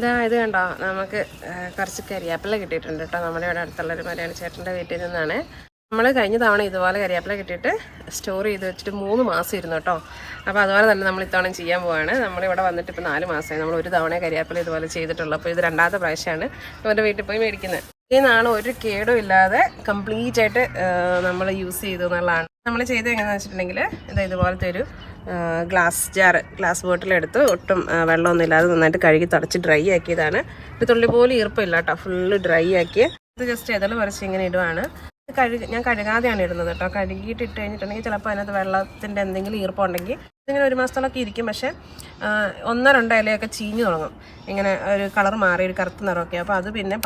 ഇതാ ഇത് കണ്ടോ? നമുക്ക് കുറച്ച് കരിയാപ്പില കിട്ടിയിട്ടുണ്ട് കേട്ടോ. നമ്മുടെ ഇവിടെ അടുത്തുള്ളൊരു മലയാളി ചേട്ടന്റെ വീട്ടിൽ നിന്നാണ്. നമ്മൾ കഴിഞ്ഞ തവണ ഇതുപോലെ കരിയാപ്പില കിട്ടിയിട്ട് സ്റ്റോർ ചെയ്ത് വെച്ചിട്ട് മൂന്ന് മാസം ഇരുന്നു കേട്ടോ. അപ്പോൾ അതുപോലെ തന്നെ നമ്മൾ ഇത്തവണ ചെയ്യാൻ പോവാണ്. നമ്മളിവിടെ വന്നിട്ട് ഇപ്പോൾ നാല് മാസമായി. നമ്മൾ ഒരു തവണ കരിയാപ്പില ഇതുപോലെ ചെയ്തിട്ടുള്ളൂ. അപ്പോൾ ഇത് രണ്ടാമത്തെ പ്രാവശ്യമാണ് ഇവന്റെ വീട്ടിൽ പോയി മേടിക്കുന്നത് ഈ ഒരു കേടും ഇല്ലാതെ കംപ്ലീറ്റ് ആയിട്ട് നമ്മൾ യൂസ് ചെയ്തു എന്നുള്ളതാണ്. നമ്മൾ ചെയ്തത് എങ്ങനെയാണെന്ന് വെച്ചിട്ടുണ്ടെങ്കിൽ ഇത് ഇതുപോലത്തെ ഒരു ഗ്ലാസ് ജാർ ഗ്ലാസ് ബോട്ടിലെടുത്ത് ഒട്ടും വെള്ളമൊന്നും ഇല്ലാതെ നന്നായിട്ട് കഴുകി തുടച്ച് ഡ്രൈ ആക്കിയതാണ്. ഒരു തുള്ളി പോലും ഈർപ്പമില്ല കേട്ടോ ഫുള്ള് ഡ്രൈ ആക്കി. ഇത് ജസ്റ്റ് ചെയ്താൽ കുറച്ച് ഇങ്ങനെ ഇടുവാണ്. കഴുകി ഞാൻ കഴുകാതെയാണ് ഇടുന്നത് കേട്ടോ. കഴുകിയിട്ട് ഇട്ട് കഴിഞ്ഞിട്ടുണ്ടെങ്കിൽ ചിലപ്പോൾ അതിനകത്ത് വെള്ളത്തിന്റെ എന്തെങ്കിലും ഈർപ്പമുണ്ടെങ്കിൽ ഇതിങ്ങനെ ഒരു മാസത്തോളൊക്കെ ഇരിക്കും. പക്ഷേ ഒന്നോ രണ്ടോ ഇലയൊക്കെ ചീഞ്ഞു തുടങ്ങും. ഇങ്ങനെ ഒരു കളർ മാറി ഒരു കറുത്ത നിറമൊക്കെ. അപ്പോൾ അത് പിന്നെ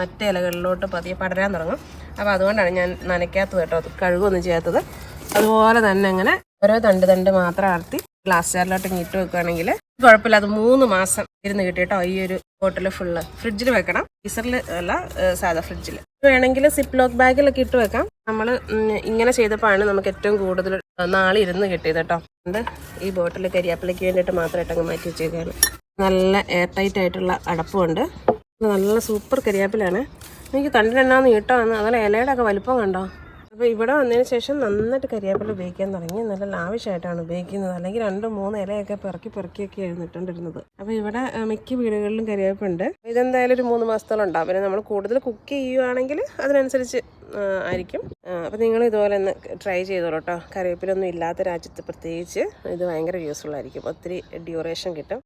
മറ്റേ ഇലകളിലോട്ട് പതിയെ പടരാൻ തുടങ്ങും. അപ്പോൾ അതുകൊണ്ടാണ് ഞാൻ നനയ്ക്കാത്തത് കേട്ടോ. അത് കഴുകൊന്നും ചെയ്യാത്തത്. അതുപോലെ തന്നെ അങ്ങനെ ഓരോ തണ്ട് തണ്ട് മാത്രം ആർത്തി ഗ്ലാസ് ജാറിലോട്ട് ഇങ്ങനെ ഇട്ട് വെക്കുകയാണെങ്കിൽ കുഴപ്പമില്ല. അത് മൂന്ന് മാസം ഇരുന്ന് കിട്ടിയിട്ടോ ഈ ഒരു ബോട്ടിൽ ഫുള്ള് ഫ്രിഡ്ജിൽ വെക്കണം. ഫീസറിൽ അല്ല സാധാ ഫ്രിഡ്ജിൽ വേണമെങ്കിൽ സിപ്പ് ലോക്ക് ബാഗിലൊക്കെ ഇട്ട് വെക്കാം. നമ്മൾ ഇങ്ങനെ ചെയ്തപ്പോഴാണ് നമുക്ക് ഏറ്റവും കൂടുതൽ നാളെ ഇരുന്ന് കിട്ടിയത് കേട്ടോ. അതുകൊണ്ട് ഈ ബോട്ടിൽ കരിയാപ്പിളയ്ക്ക് വേണ്ടിയിട്ട് മാത്രമായിട്ട് അങ്ങ് മാറ്റി വെച്ചേക്കാണ്. നല്ല എയർ ടൈറ്റ് ആയിട്ടുള്ള അടപ്പുണ്ട്. നല്ല സൂപ്പർ കരിയാപ്പിലാണ്. എനിക്ക് തണ്ടിലെണ്ണാന്ന് നീട്ടമാണ് അതുപോലെ ഇലയുടെ ഒക്കെ വലുപ്പം കണ്ടോ? അപ്പോൾ ഇവിടെ വന്നതിന് ശേഷം നന്നായിട്ട് കരിയാപ്പില ഉപയോഗിക്കാൻ തുടങ്ങി. നല്ല ലാവിഷായിട്ടാണ് ഉപയോഗിക്കുന്നത്. അല്ലെങ്കിൽ രണ്ട് മൂന്ന് ഇലയൊക്കെ പെറുക്കി പെറുക്കിയൊക്കെ ആയിരുന്നു ഇട്ടുകൊണ്ടിരുന്നത് അപ്പോൾ ഇവിടെ മിക്ക വീടുകളിലും കരിയാപ്പുണ്ട് ഇതെന്തായാലും ഒരു മൂന്ന് മാസത്തോളം ഉണ്ടാവും. പിന്നെ നമ്മൾ കൂടുതൽ കുക്ക് ചെയ്യുകയാണെങ്കിൽ അതിനനുസരിച്ച് ആയിരിക്കും. അപ്പോൾ നിങ്ങൾ ഇതുപോലെ ഒന്ന് ട്രൈ ചെയ്തോളൂ കേട്ടോ കറിവേപ്പിലൊന്നും ഇല്ലാത്ത രാജ്യത്ത് പ്രത്യേകിച്ച് ഇത് ഭയങ്കര യൂസ്ഫുൾ ആയിരിക്കും. ഒത്തിരി ഡ്യൂറേഷൻ കിട്ടും.